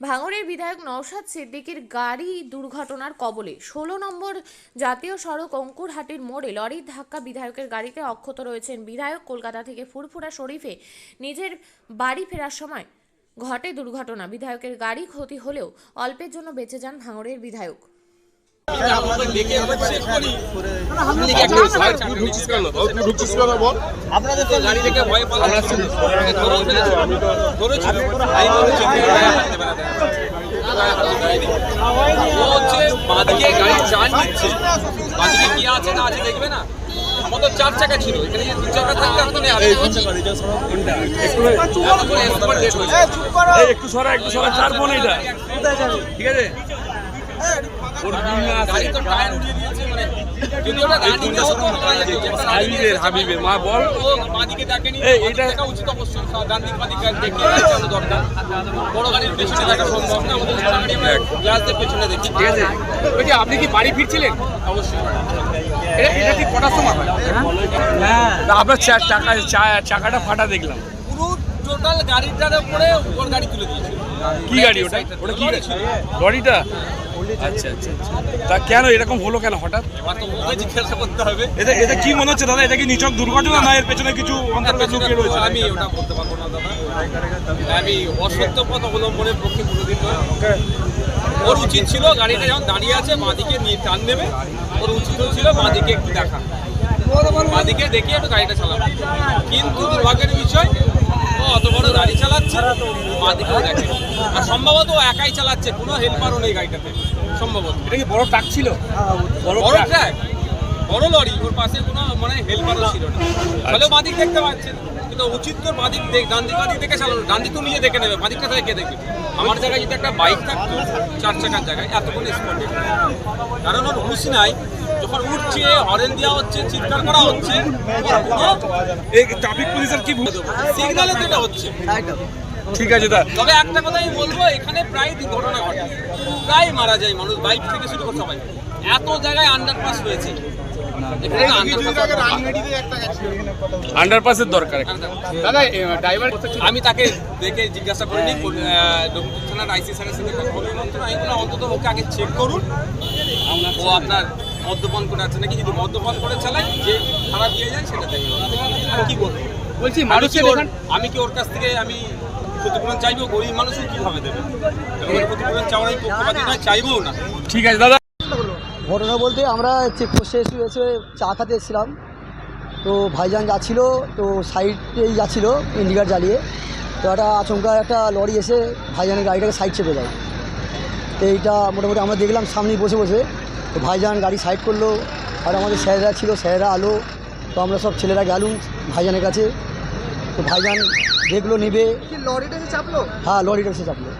ভাঙড়ের বিধায়ক নওশাদ সিদ্দিকীর গাড়ি দুর্ঘটনার কবলে। ষোলো নম্বর জাতীয় সড়ক অঙ্কুরহাটির মোড়ে লরির ধাক্কা, বিধায়কের গাড়িতে অক্ষত রয়েছেন বিধায়ক। কলকাতা থেকে ফুরফুরা শরীফে নিজের বাড়ি ফেরার সময় ঘটে দুর্ঘটনা। বিধায়কের গাড়ি ক্ষতি হলেও অল্পের জন্য বেঁচে যান ভাঙড়ের বিধায়ক। কি আছে না আছে দেখবে না আমাদের চার চাকা ছিল এখানে দু চাকা একটু সরা একটু সরা চার এটা ঠিক আছে মানে হাবিবের মা বল। এটা- উচিত অবশ্যই দরকার। বড় গাড়ির পেছনে দেখা সম্ভব না আমাদের দিয়ে পেছনে দেখি। ঠিক আছে। ওই যে আপনি কি বাড়ি ফিরছিলেন? অবশ্যই। এটা ঠিক কটার সময় হয়? আপনার চাকা চাকাটা ফাটা দেখলাম। পুরো টোটাল গাড়িটার উপরে ওর গাড়ি তুলে দিয়েছে কি গাড়ি ওটা? ওটা কি গাড়ি? লরিটা? আচ্ছা আচ্ছা আচ্ছা। তা কেন এরকম হলো কেন হঠাৎ? এবার তো ওকে জিজ্ঞাসা করতে হবে। এটা এটা কি মনে হচ্ছে দাদা? এটা কি নিচক দুর্ঘটনা না এর পেছনে কিছু অন্তর্গত লুকিয়ে রয়েছে? আমি ওটা বলতে পারব না দাদা। আমি অসত্য পথ অবলম্বনের পক্ষে কোনোদিন নয় ওর উচিত ছিল গাড়িটা যখন দাঁড়িয়ে আছে বাঁদিকে নিয়ে টান নেবে। ওর উচিত ছিল বাঁদিকে একটু দেখা। বাঁদিকে দেখে একটু গাড়িটা চালাবে কিন্তু দুর্ভাগ্যের বিষয় ও অত বড় গাড়ি চালাচ্ছে বাঁদিকেও দেখে। আর সম্ভবত ও একাই চালাচ্ছে কোনো হেল্পারও নেই গাড়িটাতে সম্ভবত। এটা কি বড় ট্রাক ছিল? বড় ট্রাক? বড় লরি ওর পাশে কোনো মানে হেল্পারও ছিল না। তাহলে বাদিক দেখতে পাচ্ছেন কিন্তু উচিত তো বাদিক দেখ ডান দিক বাদিক দেখে চালানো। ডান দিক তো নিজে দেখে নেবে বাদিকটা থেকে কে দেখবে? আমার জায়গায় যদি একটা বাইক থাকতো চার চাকার জায়গায় এতক্ষণ স্পটে কারণ ওর হুশ নাই যখন উঠছে হরেন দেওয়া হচ্ছে চিৎকার করা হচ্ছে এই ট্রাফিক পুলিশের কি সিগনালে এটা হচ্ছে। ঠিক আছে দা তবে একটা কথাই বলব এখানে প্রায় দুর্ঘটনা ঘটে। প্রায় মারা যায় মানুষ বাইক থেকে শুরু করে সবাই। এত জায়গায় আন্ডারপাস হয়েছে। আন্ডারপাসের দরকার দাদা ড্রাইভার আমি তাকে দেখে জিজ্ঞাসা করিনি থানার আইসি স্যারের সাথে কথা আমি বললাম অন্তত ওকে আগে চেক করুন। ও আপনার মদ্যপান করে আছে নাকি? যদি মদ্যপান করে চালায় যে খারাপ দিয়ে যায় সেটা দেখে আর কি বলব বলছি মানুষের আমি কি ওর কাছ থেকে আমি ক্ষতিপূরণ চাইব? গরিব মানুষও কীভাবে দেবে? ক্ষতিপূরণ চাওয়ার আমি পক্ষপাতি নয় চাইবও না। ঠিক আছে দাদা। ঘটনা বলতে আমরা চেকপোস্টে এসে এসে চা খাতে এসেছিলাম। তো ভাইজান যাচ্ছিল তো সাইডেই যাচ্ছিল ইন্ডিকার জ্বালিয়ে। তো একটা আচমকা একটা লরি এসে ভাইজানের গাড়িটাকে সাইড চেপে দেয়। তো এইটা মোটামুটি আমরা দেখলাম সামনেই বসে বসে। ভাইজান গাড়ি সাইড করল আর আমাদের স্যারেরা ছিল স্যারেরা আলো তো আমরা সব ছেলেরা গেলুম ভাইজানের কাছে। তো ভাইজান দেখল নেবে। কি লরিটা এসে চাপলো? হ্যাঁ লরিটা এসে চাপলো।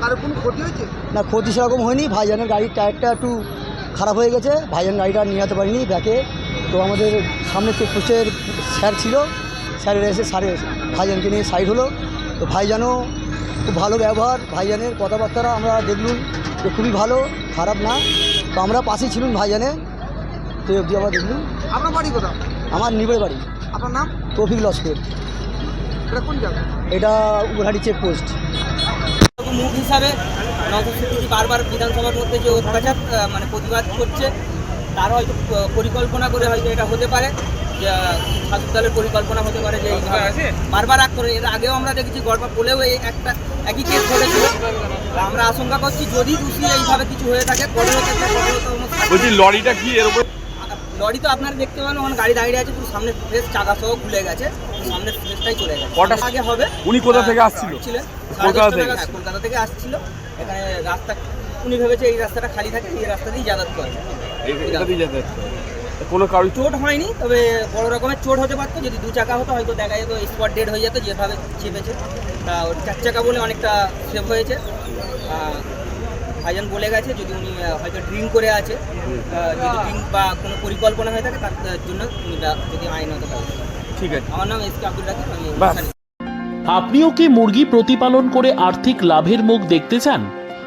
কারও কোনো ক্ষতি হয়েছে? না ক্ষতি সেরকম হয়নি। ভাইজানের গাড়ির টায়ারটা একটু খারাপ হয়ে গেছে। ভাইজান গাড়িটা নিয়ে যেতে পারিনি ব্যাকে। তো আমাদের সামনে চেকপোস্টের স্যার ছিল স্যারের এসে স্যারের ভাইজানকে নিয়ে সাইড হলো। তো ভাইজানও খুব ভালো ব্যবহার ভাইজানের কথাবার্তা আমরা দেখলুম যে খুবই ভালো খারাপ না। তো আমরা পাশেই ছিলুম ভাইজানে। তো অবধি আমরা দেখলুম। আপনার বাড়ি কোথাও আমার নিবের বাড়ি। আপনার নাম? তৌফিক লস্কর। এটা কোন জায়গা? এটা উপরহাটি চেকপোস্ট মুখ হিসাবে সিদ্দিকী বারবার বিধানসভার মধ্যে যে অত্যাচার মানে প্রতিবাদ করছে তার হয়তো পরিকল্পনা করে হয়তো এটা হতে পারে। শাসক পরিকল্পনা হতে পারে যে বারবার আগ করে এর আগেও আমরা দেখেছি গড়পা বলেও এই একটা একই কেস ঘটেছিল। আমরা আশঙ্কা করছি যদি দোষী এইভাবে কিছু হয়ে থাকে বলছি লরিটা কি এর উপর? লরি তো আপনারা দেখতে পাবেন ওখানে গাড়ি দাঁড়িয়ে আছে পুরো সামনে ফ্রেশ চাকা সহ খুলে গেছে। সামনের ফ্রেশটাই চলে গেছে। কটা- আগে হবে। উনি কোথা থেকে আসছিল? কলকাতা থেকে? কলকাতা থেকে আসছিল। এখানে রাস্তা উনি ভেবেছে এই রাস্তাটা খালি থাকে এই রাস্তা দিয়ে যাতায়াত করে। এটা দিয়ে যেতে কোনো কারণ চোট হয়নি তবে বড় রকমের চোট হতে পারতো যদি দু চাকা হতো হয়তো দেখা যেত স্পট ডেড হয়ে যেত যেভাবে চেপেছে। তা ওর চার চাকা বলে অনেকটা সেভ হয়েছে। ভাইজান বলে গেছে যদি উনি হয়তো ড্রিঙ্ক করে আছে যদি ড্রিঙ্ক বা কোনো পরিকল্পনা হয়ে থাকে তার তার জন্য উনি যদি আইন হতে পারে। ঠিক আছে। আমার নাম এস কে আব্দুল রাকিব আমি আপনিও কি মুরগি প্রতিপালন করে আর্থিক লাভের মুখ দেখতে চান?